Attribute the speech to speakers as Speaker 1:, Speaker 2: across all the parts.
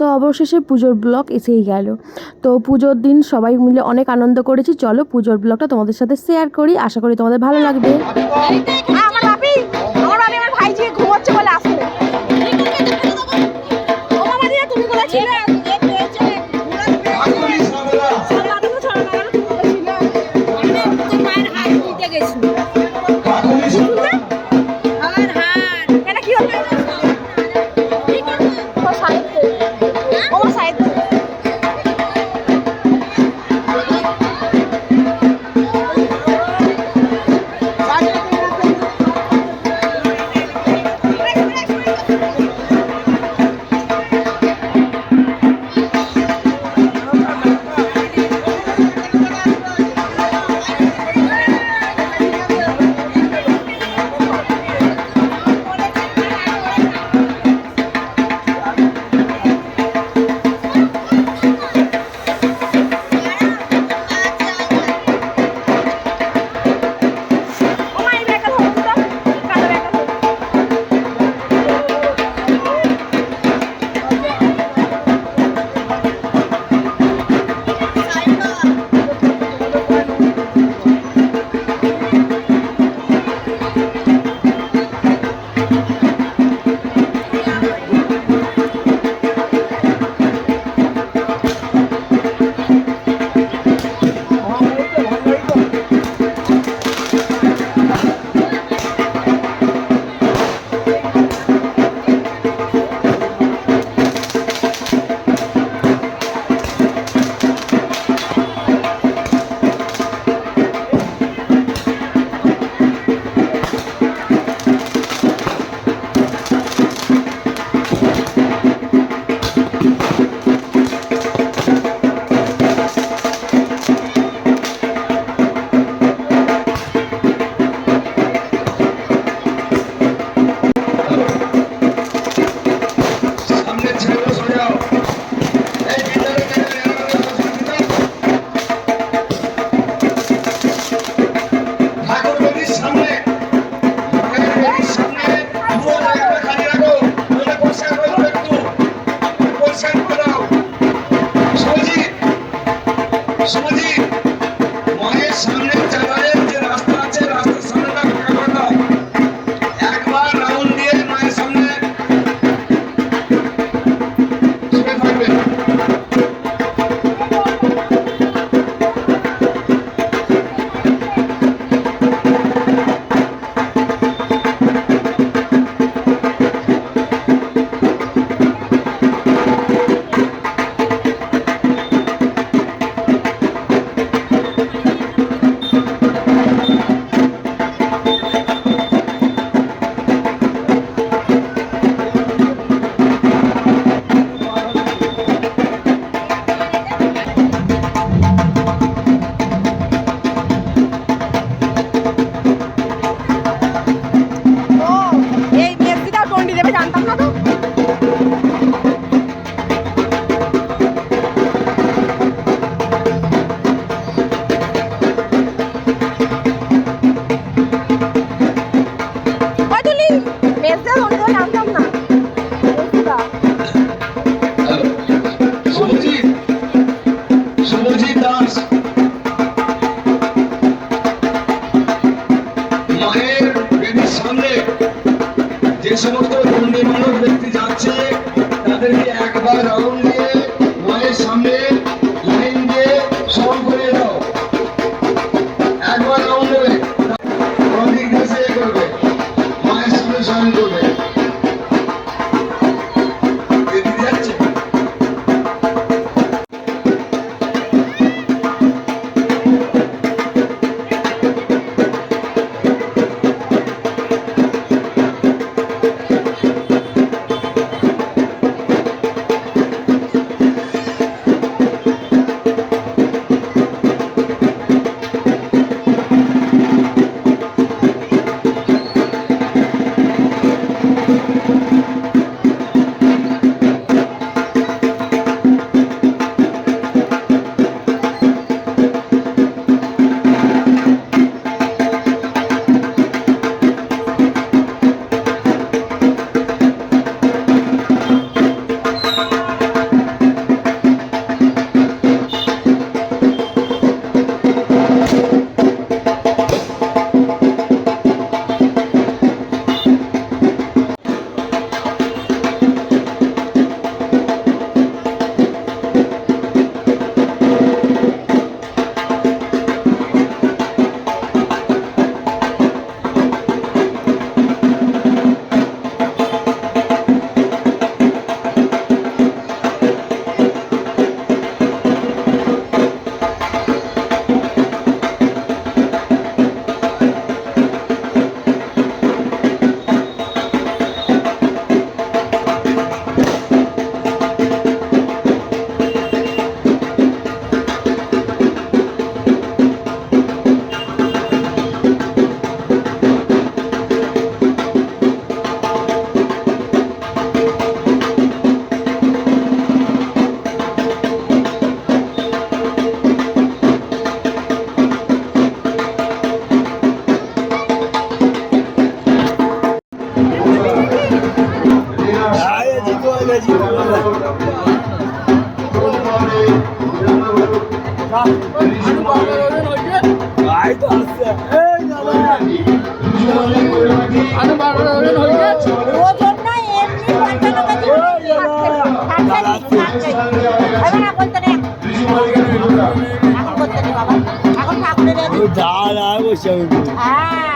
Speaker 1: তো অবশেষে পুজোর ব্লগ এসেই গেল। তো পুজোর দিন সবাই মিলে অনেক আনন্দ করেছি। চলো পুজোর ব্লগটা তোমাদের সাথে শেয়ার করি। আশা করি তোমাদের ভালো লাগবে।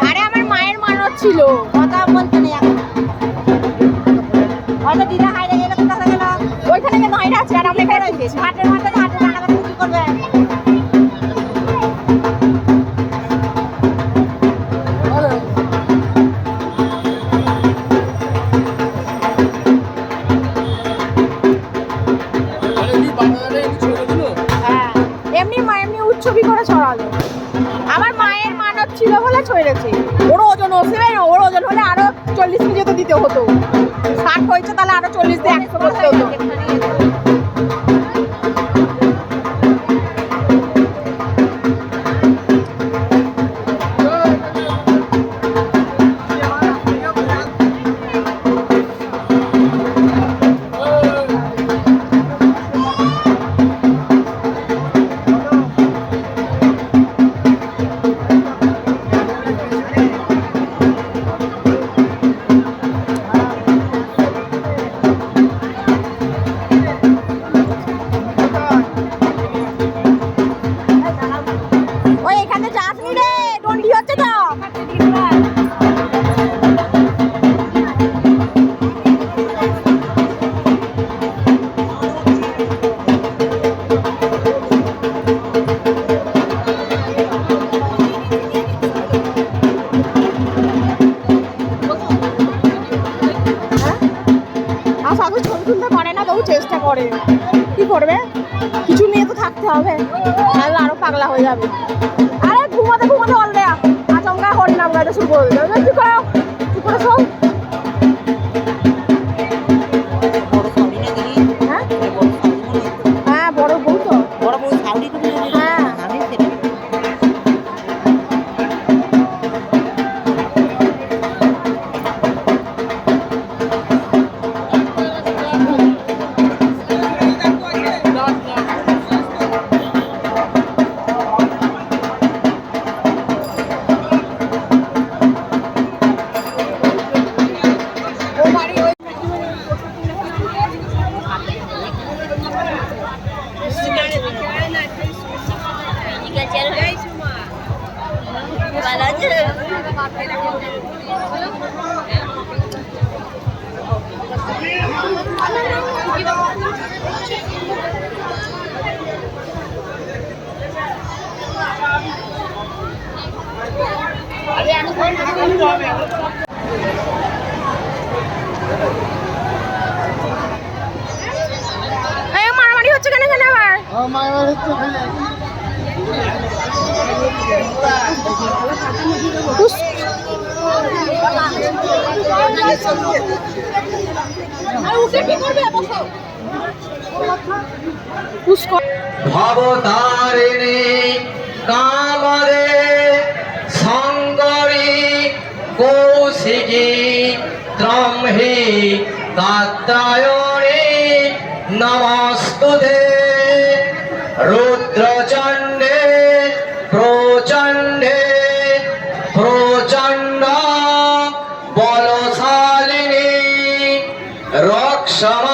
Speaker 2: আরে আমার মায়ের মানত ছিল বলে ওরও ওর ওজন হচ্ছে না ওর ওজন হলে আরও চল্লিশ কেজি তো দিতে হতো। ষাট হয়েছে, তাহলে আরও চল্লিশ দিয়ে একশো করতে হতো। হয়ে যাবে। আরে ঘুমাতে ঘুমাতে অল দেয়া। আচমকা হরিনাম গাইতে শুরু করে দেবে
Speaker 3: ভবতারিণী কামরে শঙ্করী কৌশিকী ত্রম্হি কাত্তায়ণী নমস্তুতে। প্রচণ্ডে প্রচণ্ড বলশালিনী রক্ষমা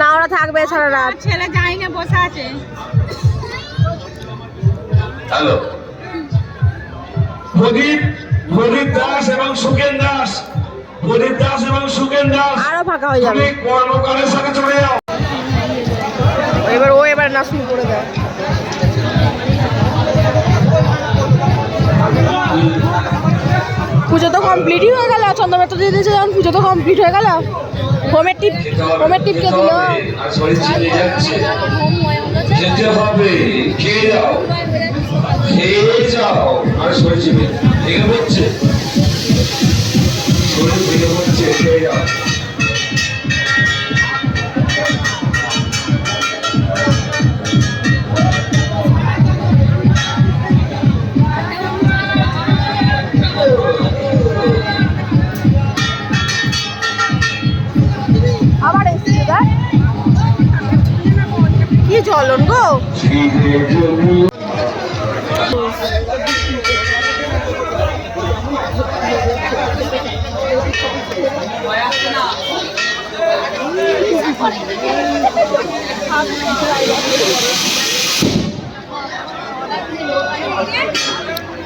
Speaker 2: না ওরা থাকবে সারা রাত।
Speaker 4: ছেলে যাই না বসে আছে।
Speaker 1: হ্যালো। প্রদীপ প্রদীপ দাস এবং সুকেন দাস। প্রদীপ দাস এবং সুকেন দাস।
Speaker 2: আরও ফাঁকা হয়ে যাবে।
Speaker 1: কর্মকারের সাথে চলে যাও।
Speaker 2: এবার ও এবার না শুরু করে দেয়। পুজো তো কমপ্লিটই হয়ে গেল চন্দ্রমিত্র দিয়ে দিয়েছে যখন পুজো তো কমপ্লিট হয়ে গেল। হোমের টিপ হোমের টিপ দিল?
Speaker 1: যেতে হবে খেয়ে যাও খেয়ে যাও আর শরীর চিনে ভেঙে খেয়ে যাও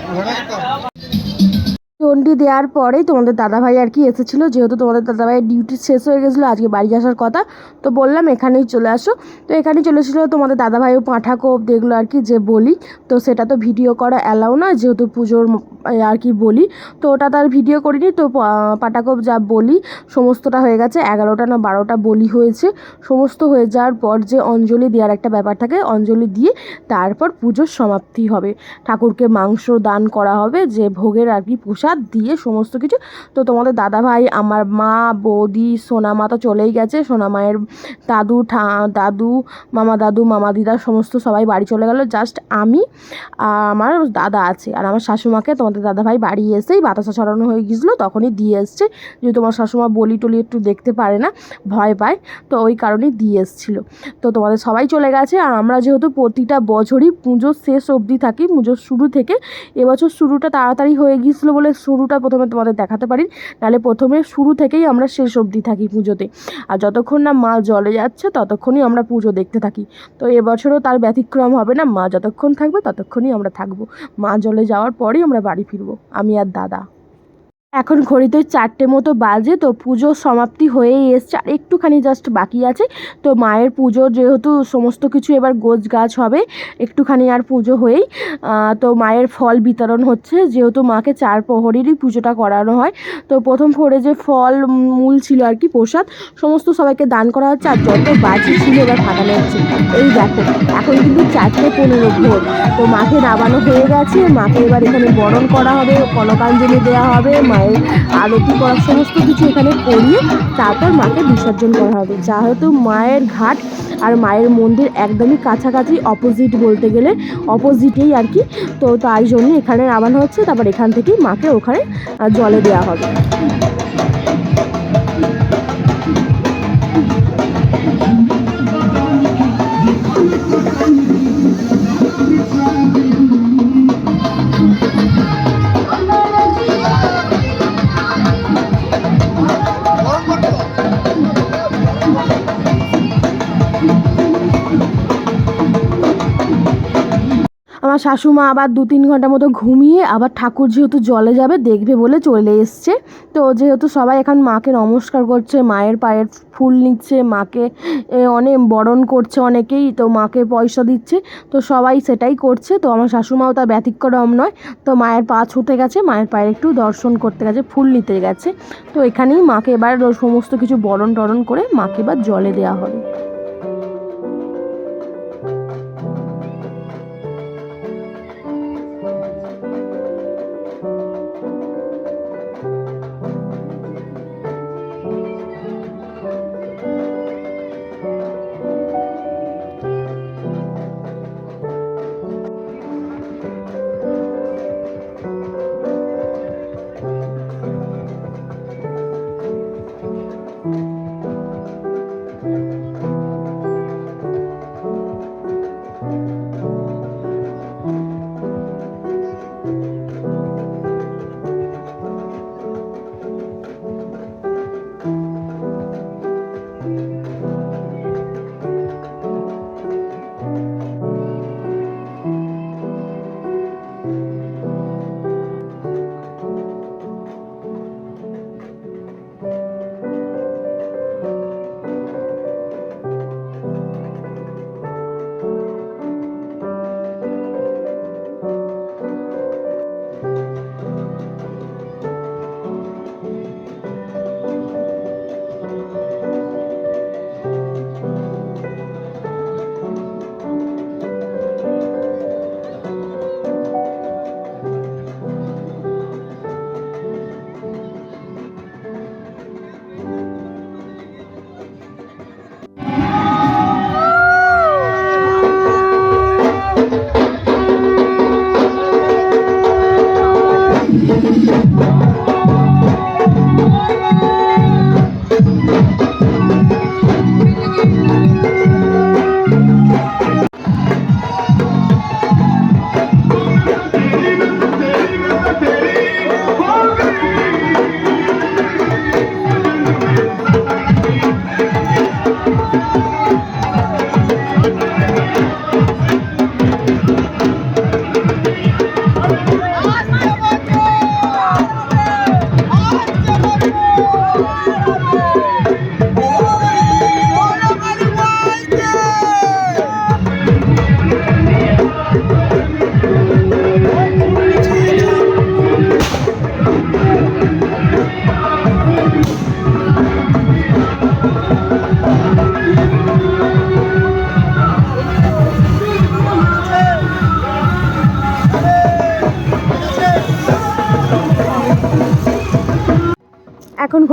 Speaker 1: ঘোড়া
Speaker 5: চণ্ডী দেওয়ার পরেই তোমাদের দাদাভাই আর কি এসেছিল, যেহেতু তোমাদের দাদাভাইয়ের ডিউটি শেষ হয়ে গেছিল, আজকে বাড়ি আসার কথা। তো বললাম এখানেই চলে আসো। তো এখানেই চলে এসেছিল তোমাদের দাদাভাইও পাঁঠা কোপ দেখল আর কি যে বলি। তো সেটা তো ভিডিও করা অ্যালাউ না যেহেতু পুজোর আর কি বলি। তো ওটা তার ভিডিও করিনি, তো পাটাকোপ যা বলি, সমস্তটা হয়ে গেছে। এগারোটা না বারোটা বলি হয়েছে। সমস্ত হয়ে যাওয়ার পর যে অঞ্জলি দেওয়ার একটা ব্যাপার থাকে, অঞ্জলি দিয়ে তারপর পুজোর সমাপ্তি হবে। ঠাকুরকে মাংস দান করা হবে, যে ভোগের আর কি প্রসাদ দিয়ে সমস্ত কিছু। তো তোমাদের দাদা ভাই আমার মা, বৌদি সোনা মা তো চলেই গেছে। সোনা মায়ের দাদু, ঠা, দাদু, মামা দাদু, মামা দিদা সমস্ত সবাই বাড়ি চলে গেল। জাস্ট আমি আমার দাদা আছে। আর আমার শাশুমাকে তোমাদের দাদা ভাই বাড়ি এসেই বাতাসা ছড়ানো হয়ে গিয়েছিল, তখনই দিয়ে এসছে। যেহেতু তোমার শাশুমা বলি টলি একটু দেখতে পারে না, ভয় পায়, তো ওই কারণেই দিয়ে এসেছিল। তো তোমাদের সবাই চলে গেছে। আর আমরা যেহেতু প্রতিটা বছরই পুজোর শেষ অবধি থাকি, পুজোর শুরু থেকে, এবছর শুরুটা তাড়াতাড়ি হয়ে গিয়েছিল বলে শুরুটা প্রথমে তোমাদের দেখাতে পারি। নাহলে প্রথমে শুরু থেকেই আমরা শেষ অবধি থাকি পুজোতে। আর যতক্ষণ না মা জলে যাচ্ছে, ততক্ষণই আমরা পুজো দেখতে থাকি। তো এবছরও তার ব্যতিক্রম হবে না। মা যতক্ষণ থাকবে, ততক্ষণই আমরা থাকব। মা জলে যাওয়ার পরেই আমরা বাড়ি ফিরবো। আমি আর দাদা। এখন ঘড়িতে চারটে মতো বাজে, তো পুজো সমাপ্তি হয়েই এসছে। আর একটুখানি জাস্ট বাকি আছে। তো মায়ের পুজো যেহেতু সমস্ত কিছু এবার গোছ গাছ হবে, একটুখানি আর পুজো হয়েই। তো মায়ের ফল বিতরণ হচ্ছে। যেহেতু মাকে চার প্রহরেরই পুজোটা করানো হয়, তো প্রথম ফোরে যে ফল, মূল ছিল আর কি প্রসাদ, সমস্ত সবাইকে দান করা হচ্ছে। আর যত বাজি ছিল এবার ফাটানো হচ্ছে। এই দেখো, এখন কিন্তু চারটে পনেরো ভোর। তো মাকে নামানো হয়ে গেছে। মাকে এবার এখানে বরণ করা হবে কনকাঞ্জলি দেওয়া হবে মায়ের আরতি করা সমস্ত কিছু এখানে করিয়ে তারপর মাকে বিসর্জন করা হবে। যেহেতু মায়ের ঘাট আর মায়ের মন্দির একদমই কাছাকাছি অপোজিট বলতে গেলে অপোজিটেই আর কি। তো তাই জন্য এখানে নামানো হচ্ছে। তারপর এখান থেকেই মাকে ওখানে জলে দেওয়া হবে। আমার শাশুমা আবার দু তিন ঘণ্টা মতো ঘুমিয়ে আবার ঠাকুর যেহেতু জলে যাবে দেখবে বলে চলে এসছে। তো যেহেতু সবাই এখন মাকে নমস্কার করছে, মায়ের পায়ের ফুল নিচ্ছে, মাকে অনেক বরণ করছে অনেকেই, তো মাকে পয়সা দিচ্ছে, তো সবাই সেটাই করছে। তো আমার শাশুমাও তার ব্যতিক্রম নয়, তো মায়ের পা ছুতে গেছে, মায়ের পায়ের একটু দর্শন করতে গেছে, ফুল নিতে গেছে। তো এখানেই মাকে এবার সমস্ত কিছু বরণ টরণ করে মাকে এবার জলে দেওয়া হবে।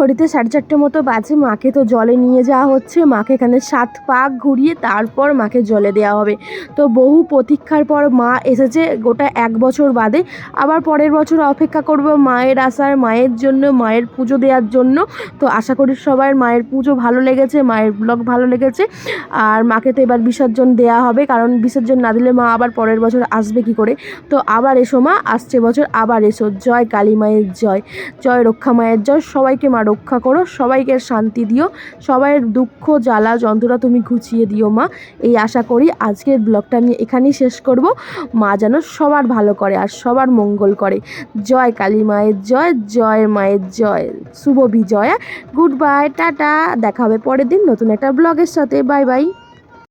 Speaker 5: ঘড়িতে সাড়ে চারটে মতো বাজে। মাকে তো জলে নিয়ে যাওয়া হচ্ছে। মাকে এখানে সাত পাক ঘুরিয়ে তারপর মাকে জলে দেওয়া হবে। তো বহু প্রতীক্ষার পর মা এসেছে গোটা এক বছর বাদে। আবার পরের বছর অপেক্ষা করব মায়ের আসার মায়ের জন্য, মায়ের পুজো দেওয়ার জন্য। তো আশা করি সবার মায়ের পুজো ভালো লেগেছে, মায়ের ব্লগ ভালো লেগেছে। আর মাকে তো এবার বিসর্জন দেওয়া হবে। কারণ বিসর্জন না দিলে মা আবার পরের বছর আসবে কি করে? তো আবার এসো মা, আসছে বছর, আবার এসো। জয় কালী মায়ের জয়। জয় রক্ষা মায়ের জয়। সবাইকে মা রক্ষা করো, সবাইকে শান্তি দিও, সবাইয়ের দুঃখ, জ্বালা, যন্ত্রণা তুমি ঘুচিয়ে দিও মা। এই আশা করি আজকের ব্লগটা আমি এখানেই শেষ করব। মা যেন সবার ভালো করে আর সবার মঙ্গল করে। জয় কালী মায়ের জয় জয় মায়ের জয়। শুভ বিজয়া। Good bye tata. দেখা হবে পরের দিন নতুন একটা ব্লগের সাথে। Bye bye.